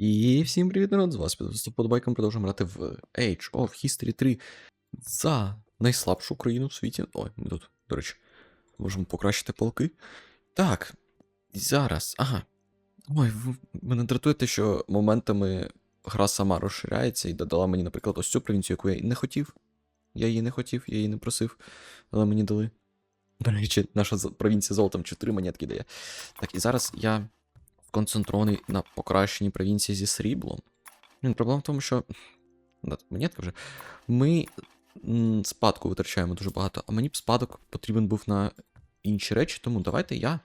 І всім привіт, народ, з вас подобайком продовжуємо грати в Age of History 3 за найслабшу країну в світі. Ой, ми тут, до речі, можемо покращити полки. Так, зараз, ага. Ой, мене дратує те, що моментами гра сама розширяється і додала мені, наприклад, ось цю провінцію, яку я і не хотів. Я її не хотів, я її не просив, але мені дали. До речі, наша провінція золотом 4 монетки дає. Так, і зараз я сконцентрований на покращенні провінції зі сріблом. Проблема в тому, що. Монетка вже. Ми спадку витрачаємо дуже багато, а мені б спадок потрібен був на інші речі, тому давайте я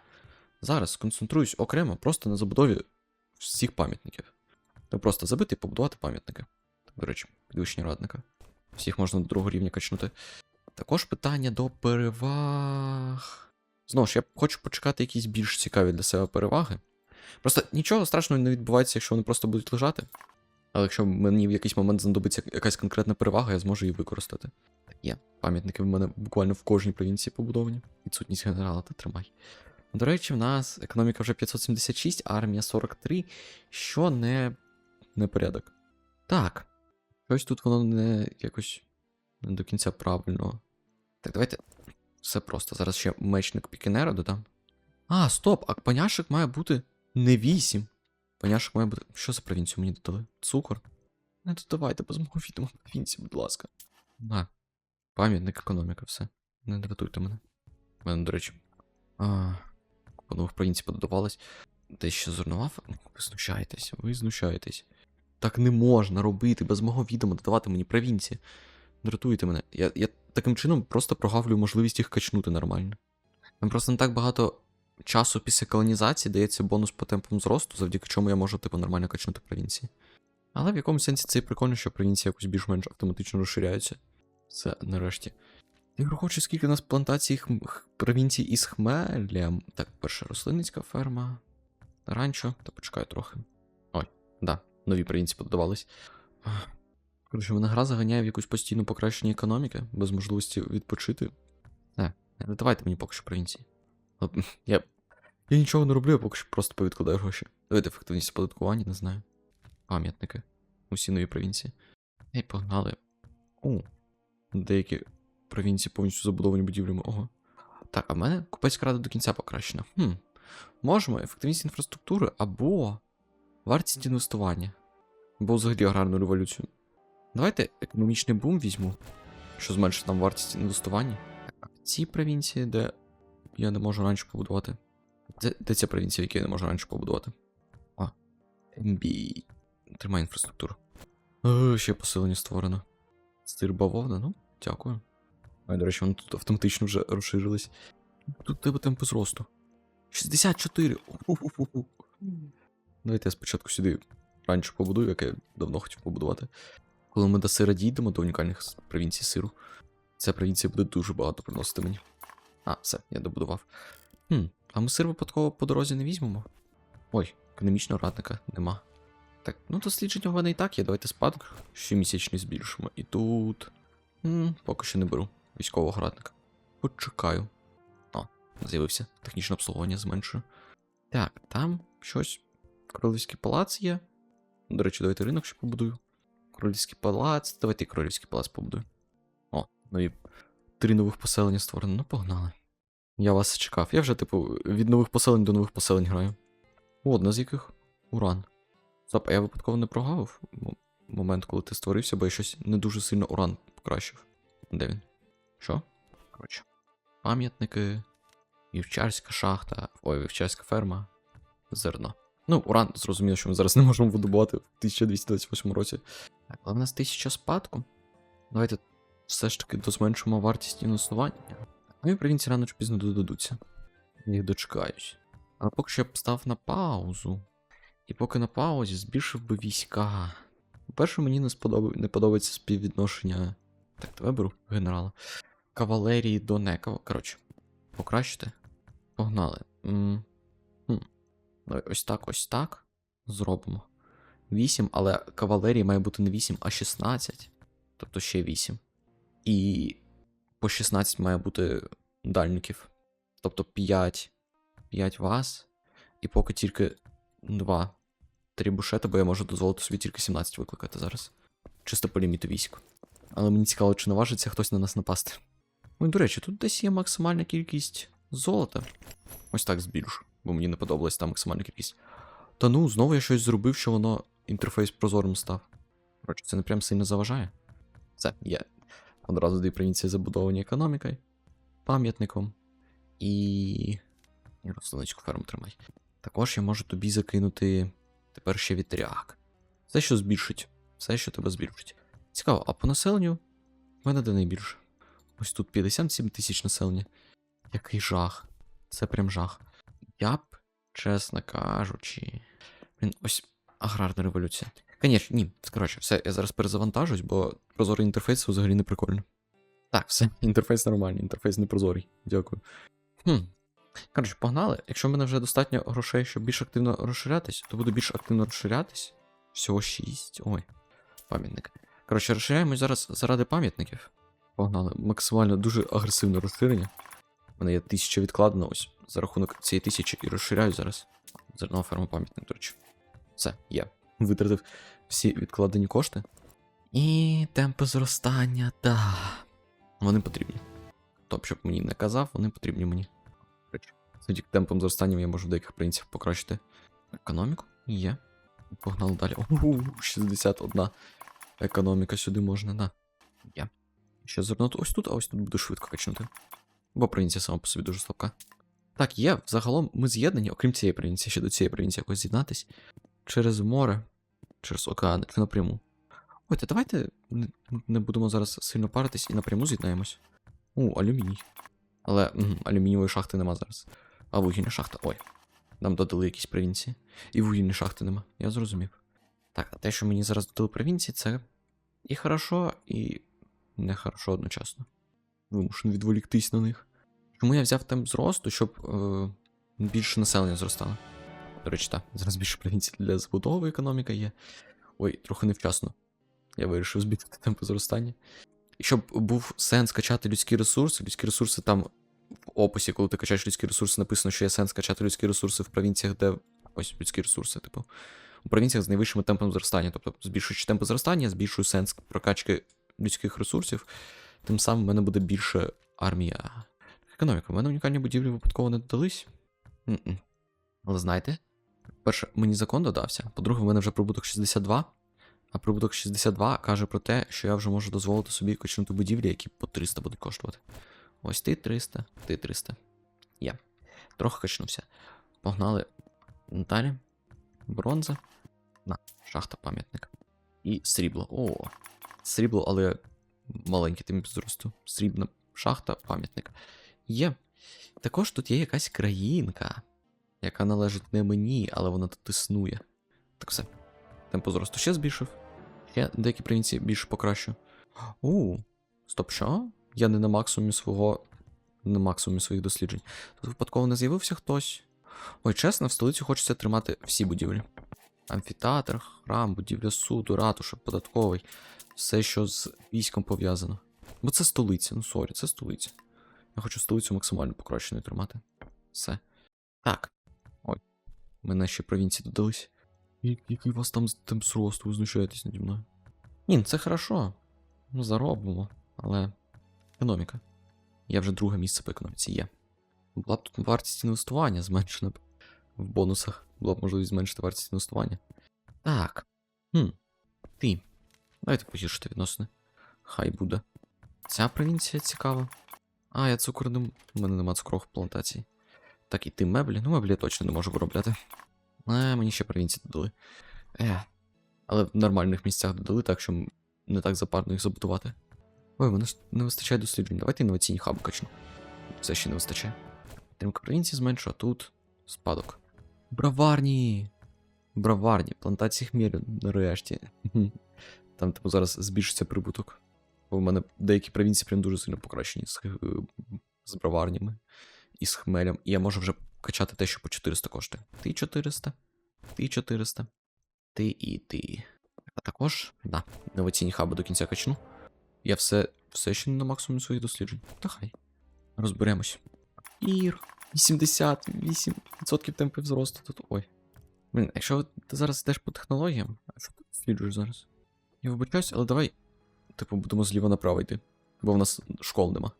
зараз сконцентруюсь окремо просто на забудові всіх пам'ятників. Та просто забити і побудувати пам'ятники. До речі, підвищення радника. Всіх можна до другого рівня качнути. Також питання до переваг. Знову ж, я хочу почекати якісь більш цікаві для себе переваги. Просто нічого страшного не відбувається, якщо вони просто будуть лежати. Але якщо мені в якийсь момент знадобиться якась конкретна перевага, я зможу її використати. Є. Пам'ятники в мене буквально в кожній провінції побудовані. Відсутність генерала, та тримай. До речі, в нас економіка вже 576, армія 43, що не, не порядок. Так. Щось тут воно не якось не до кінця правильно. Так, давайте. Все просто. Зараз ще мечник Пікінера додам. А, стоп, а паняшик має бути не 8. Паняшик має бути. Що за провінцію мені додали? Цукор? Не додавайте без мого відома провінції, будь ласка. На. Пам'ятник, економіка, все. Не дратуйте мене. У мене, до речі. А, по нових провінцій пододавалось. Десь ще зруйнував? Ви знущаєтесь, ви знущаєтесь. Так не можна робити без мого відома додавати мені провінції. Дратуєте мене. Я, я таким чином просто прогавлюю можливість їх качнути нормально. Нам просто не так багато часу після колонізації дається бонус по темпам зросту, завдяки чому я можу, типу, нормально качнути провінції. Але в якому сенсі це і прикольно, що провінції якось більш-менш автоматично розширяються. Це нарешті. Я хочу, скільки у нас плантацій хм... провінцій із хмелем. Так, перша рослинницька ферма. Ранчо, та почекаю трохи. Ой, да, нові провінції подавались. Коротше, мене гра заганяє в якусь постійну покращення економіки, без можливості відпочити. Не, не давайте мені поки що провінції. Я, я нічого не роблю, я поки що просто повідкладаю гроші. Давайте ефективність оподаткування, не знаю. Пам'ятники. Усі нові провінції. Ей, погнали. О, деякі провінції повністю забудовані будівлями. Ого. Так, а в мене купецька рада до кінця покращена. Хм. Можемо ефективність інфраструктури або вартість інвестування. Або взагалі аграрну революцію. Давайте економічний бум візьму, що зменшить нам вартість інвестування. А в цій провінції, де я не можу раніше побудувати. Де, де ця провінція, якій я не можу раніше побудувати? А. МБ. Тримай інфраструктуру. Е, ще посилення створено. Стир бавовна, ну, дякую. А, до речі, вони тут автоматично вже розширились. Тут тебе темпи зросту. 64. Уху-ху-ху. Давайте я спочатку сюди раніше побудую, яке я давно хотів побудувати. Коли ми до сира дійдемо, до унікальних провінцій сиру, ця провінція буде дуже багато приносити мені. А, все, я добудував. Хм, а ми сир випадково по дорозі не візьмемо? Ой, економічного радника нема. Так, ну дослідження в мене і так є. Давайте спадок щомісячний збільшимо. І тут. М, поки що не беру військового радника. Почекаю. О, з'явився. Технічне обслуговування зменшую. Так, там щось. Королівський палац є. До речі, давайте ринок ще побудую. Королівський палац. Давайте королівський палац побудую. О, нові три нових поселення створено. Ну, погнали. Я вас чекав. Я вже, типу, від нових поселень до нових поселень граю. Одна з яких уран. Стоп, а я випадково не прогавив момент, коли ти створився, бо я щось не дуже сильно уран покращив. Де він? Що? Коротше. Пам'ятники. Вівчарська шахта. Ой, вівчарська ферма. Зерно. Ну, уран, зрозуміло, що ми зараз не можемо видобувати в 1228 році. Так, але в нас 1000 спадку. Давайте все ж таки дозменшимо вартість інвестування. Ну і провінції рано чи пізно додадуться. Їх дочекаюсь. Але поки що я б став на паузу. І поки на паузі збільшив би війська. По-перше, мені не, сподоб... не подобається співвідношення. Так, давай беру генерала. Кавалерії до некава. Коротше, покращити. Погнали. М, хм. Давай ось так, ось так. Зробимо. 8, але кавалерії має бути не 8, а 16. Тобто ще 8. І по 16 має бути дальників. Тобто 5. 5 вас. І поки тільки 2 трібушета, бо я можу дозволити собі тільки 17 викликати зараз. Чисто по ліміту військ. Але мені цікаво, чи наважиться хтось на нас напасти. Ой, до речі, тут десь є максимальна кількість золота. Ось так збільшу, бо мені не подобалась та максимальна кількість. Та ну, знову я щось зробив, що воно інтерфейс прозорим став. Коротше, це не прям сильно заважає. Все, є. Одразу дві провінції забудовані економікою, пам'ятником і. Рослинницьку ферму тримай. Також я можу тобі закинути тепер ще вітряк. Все, що збільшить. Все, що тебе збільшить. Цікаво, а по населенню в мене де найбільше. Ось тут 57 тисяч населення. Який жах. Це прям жах. Я б, чесно кажучи. Блін, ось аграрна революція. Конечно, ні. Коротше, все, я зараз перезавантажусь, бо прозорий інтерфейс взагалі не прикольно. Так, все, інтерфейс нормальний, інтерфейс не прозорий. Дякую. Хм. Коротше, погнали. Якщо в мене вже достатньо грошей, щоб більш активно розширятись, то буду більш активно розширятись. Всього 6. Ой, пам'ятник. Коротше, розширяємось зараз заради пам'ятників. Погнали. Максимально дуже агресивне розширення. У мене є тисяча відкладено ось за рахунок цієї тисячі і розширяю зараз. Зернова ферма пам'ятник, до речі. Все, є. Витратив всі відкладені кошти. І темпи зростання, да. Вони потрібні. Б щоб мені не казав, вони потрібні мені. Речі, Завдяки зростання я можу в деяких принципах покращити економіку. Є. Погнали далі. Ууу, 61 економіка сюди можна, да. Є. Ще зернути ось тут, а ось тут буду швидко качнути. Бо провінція сама по собі дуже слабка. Так, є. Загалом ми з'єднані, окрім цієї провінції, ще до цієї провінції якось з'єднатись. Через море, через океан, напряму. Ой, та давайте не, будемо зараз сильно паритись і напряму з'єднаємось. У, алюміній. Але м, алюмінієвої шахти нема зараз. А вугільна шахта. Ой. Нам додали якісь провінції. І вугільні шахти нема. Я зрозумів. Так, а те, що мені зараз додали провінції, це і хорошо, і не хорошо одночасно. Вимушений відволіктись на них. Чому я взяв темп зросту, щоб е, більше населення зростало? До речі, так, зараз більше провінцій для забудови економіка є. Ой, трохи невчасно. Я вирішив збільшити темпи зростання. І щоб був сенс качати людські ресурси, людські ресурси там в описі, коли ти качаєш людські ресурси, написано, що є сенс качати людські ресурси в провінціях, де. Ось людські ресурси, типу. У провінціях з найвищими темпами зростання. Тобто, збільшуючи темпи зростання, збільшую сенс прокачки людських ресурсів. Тим самим в мене буде більше армія. Економіка. В мене унікальні будівлі випадково не додались. Але знаєте, перше, мені закон додався. По-друге, в мене вже прибуток 62. А прибуток 62 каже про те, що я вже можу дозволити собі качнути будівлі, які по 300 будуть коштувати. Ось ти 300, ти 300. Я. Трохи качнувся. Погнали. Далі. Бронза. На, шахта пам'ятник. І срібло. О, срібло, але маленький темп зросту. Срібна шахта, пам'ятник. Є. Також тут є якась країнка, яка належить не мені, але вона тут існує. Так все. Темпо зросту ще збільшив. Ще деякі провінції більше покращу. У, стоп, що? Я не на максимумі свого. На максимумі своїх досліджень. Тут випадково не з'явився хтось. Ой, чесно, в столицю хочеться тримати всі будівлі. Амфітеатр, храм, будівля суду, ратуша, податковий. Все, що з військом пов'язано. Бо це столиця, ну сорі, це столиця. Я хочу столицю максимально покращеною тримати. Все. Так. Мене провінції додались. Який вас там темп зросту, ви знущаєтесь наді мною? Ні, ну це хорошо. Ну, заробимо, але. Економіка. Я вже друге місце по економіці є. Була б тут вартість інвестування зменшена б. В бонусах була б можливість зменшити вартість інвестування. Так. Хм. Ти. Давайте погіршити відносини. Хай буде. Ця провінція цікава. А, я цукор не... У мене нема цукрових плантацій. Так, і ти меблі. Ну, меблі я точно не можу виробляти. А, мені ще провінції додали. Е. Але в нормальних місцях додали, так що не так запарно їх забудувати. Ой, мене не вистачає досліджень. Давайте інноваційні хаби качну. Все ще не вистачає. Підтримка провінції зменшу, а тут спадок. Браварні! Браварні, плантації хмелю, нарешті. Там, типу, зараз збільшиться прибуток. Бо в мене деякі провінції прям дуже сильно покращені з, е, з браварнями і з хмелем. І я можу вже качати те, що по 400 коштує. Ти 400, ти 400, ти і ти. А також, да, інноваційні хаби до кінця качну. Я все, все ще не на максимумі своїх досліджень. Та хай. Розберемось. Ір. 88% темпів зросту тут. Ой. Блін, якщо ти зараз йдеш по технологіям, а що ти досліджуєш зараз? Я вибачаюсь, але давай, типу, будемо зліва направо йти. Бо в нас школ нема.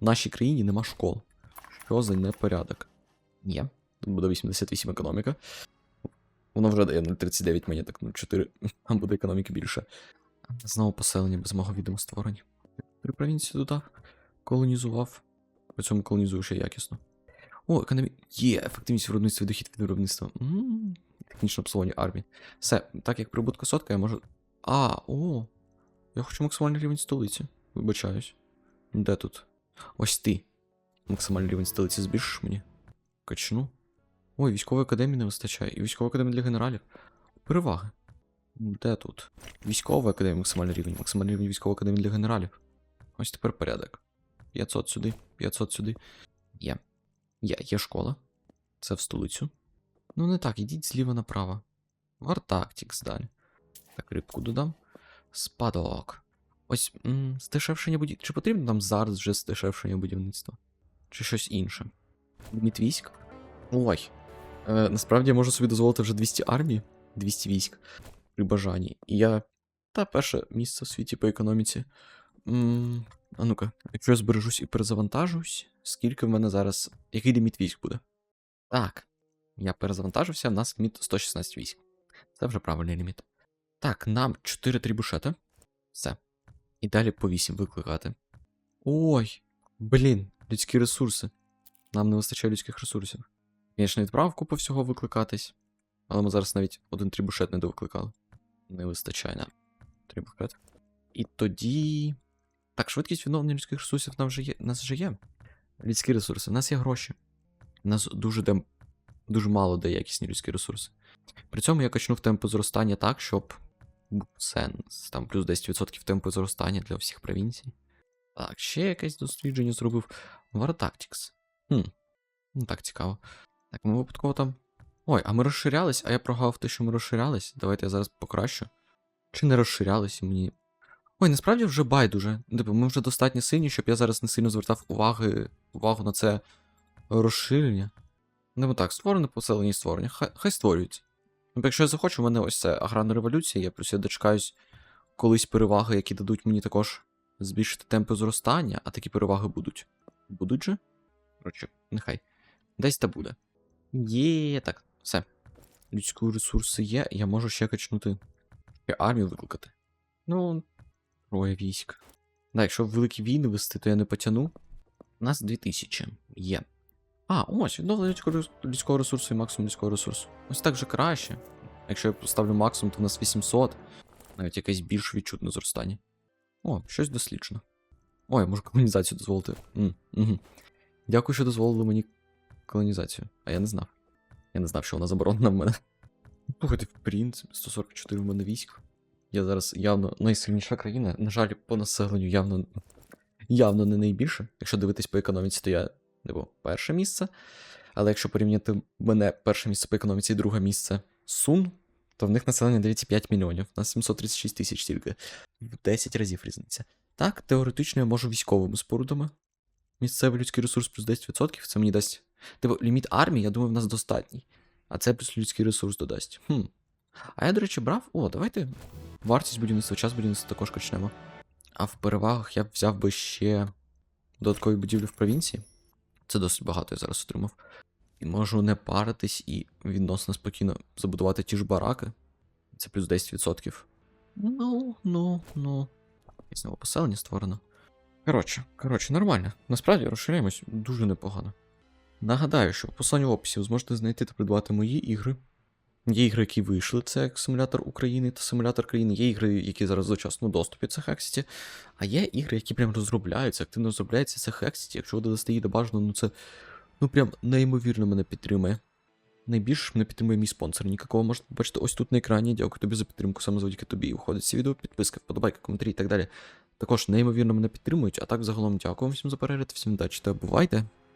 В нашій країні нема школ. Що за непорядок? Ні. Тут буде 88 економіка. Воно вже дає 0,39 мені так 0,4, а буде економіки більше. Знову поселення без мого відома створені. Три провінції додав, колонізував. При цьому колонізую ще якісно. О, економі... Є, ефективність виробництва і дохід від виробництва. м Технічне обслуговування армії. Все, так як прибутка сотка, я можу. А, о. Я хочу максимальний рівень столиці. Вибачаюсь. Де тут? Ось ти. Максимальний рівень столиці збільшиш мені? Качну. Ой, військової академії не вистачає. І військова академія для генералів. Переваги. Де тут? Військова академія, максимальний рівень. Максимальний рівень військової академії для генералів. Ось тепер порядок. 500 сюди, 500 сюди. Є. Є, є школа. Це в столицю. Ну не так, ідіть зліва направо. Вартактікс далі. Так, рибку додам. Спадок. Ось м, здешевшення будівництва. Чи потрібно нам зараз вже здешевшення будівництва? Чи щось інше? Ліміт військ? Ой. Е, насправді я можу собі дозволити вже 200 армій, 200 військ при бажанні. І я. Та перше місце в світі по економіці. М, а ну-ка, якщо я збережусь і перезавантажусь, скільки в мене зараз. Який ліміт військ буде? Так. Я перезавантажився, в нас ліміт 116 військ. Це вже правильний ліміт. Так, нам 4 трібушети. Все. І далі по 8 викликати. Ой, блін, людські ресурси. Нам не вистачає людських ресурсів. Звісно, відправив купу всього викликатись. Але ми зараз навіть один трібушет не довикликали. Не вистачає нам. Трібушет. І тоді. Так, швидкість відновлення людських ресурсів нам вже є. Нас вже є. Людські ресурси. У нас є гроші. У нас дуже де... дуже мало де якісні людські ресурси. При цьому я качнув темпи зростання так, щоб був сенс. Там плюс 10% темпу зростання для всіх провінцій. Так, ще якесь дослідження зробив. Вартактікс. Хм. Ну так цікаво. Так, ми випадково там. Ой, а ми розширялись, а я прогав те, що ми розширялись. Давайте я зараз покращу. Чи не розширялись мені. Ой, насправді вже байдуже. Типу, ми вже достатньо сильні, щоб я зараз не сильно звертав уваги, увагу на це розширення. Ну так, створене поселення створення. Хай, хай створюється. Ну, якщо я захочу, в мене ось це аграрна революція, я я дочекаюсь колись переваги, які дадуть мені також збільшити темпи зростання, а такі переваги будуть. Будуть же? Коротше, нехай. Десь та буде. Є, так, все. Людські ресурси є, я можу ще качнути. Ще армію викликати. Ну, троє військ. Да, якщо великі війни вести, то я не потяну. У нас 2000 є. А, ось, відновлення людського ресурсу і максимум людського ресурсу. Ось так же краще. Якщо я поставлю максимум, то в нас 800. Навіть якесь більш відчутне зростання. О, щось досліджено. Ой, я можу колонізацію дозволити. М. Дякую, що дозволили мені колонізацію. А я не знав. Я не знав, що вона заборонена в мене. Слухайте, в принципі, 144 в мене військ. Я зараз явно найсильніша країна. На жаль, по населенню явно, явно не найбільше. Якщо дивитись по економіці, то я типу, перше місце. Але якщо порівняти мене перше місце по економіці і друге місце Сун, то в них населення 9,5 мільйонів. У нас 736 тисяч тільки. В 10 разів різниця. Так, теоретично я можу військовими спорудами. Місцевий людський ресурс плюс 10%, це мені дасть. Типу, ліміт армії, я думаю, в нас достатній. А це плюс людський ресурс додасть. Хм. А я, до речі, брав. О, давайте. Вартість будівництва, час будівництва також качнемо. А в перевагах я взяв би ще додаткові будівлі в провінції. Це досить багато я зараз отримав. І можу не паритись і відносно спокійно забудувати ті ж бараки. Це плюс 10%. Ну, ну, ну. Якесь нове поселення створено. Коротше, коротше, нормально. Насправді розширяємось дуже непогано. Нагадаю, що в посланні описі ви зможете знайти та придбати мої ігри. Є ігри, які вийшли, це як симулятор України та симулятор країни. Є ігри, які зараз в доступі, це Hexity. А є ігри, які прям розробляються, активно розробляються, це Hexity. Якщо ви додасте її до бажаного, ну це ну прям неймовірно мене підтримує. Найбільше мене підтримує мій спонсор. Нікакого можете побачити ось тут на екрані. Дякую тобі за підтримку, саме завдяки тобі. Виходить ці відео, підписка, вподобайка, коментарі і так далі. Також неймовірно мене підтримують. А так загалом дякую всім за перегляд, всім удачі та бувайте!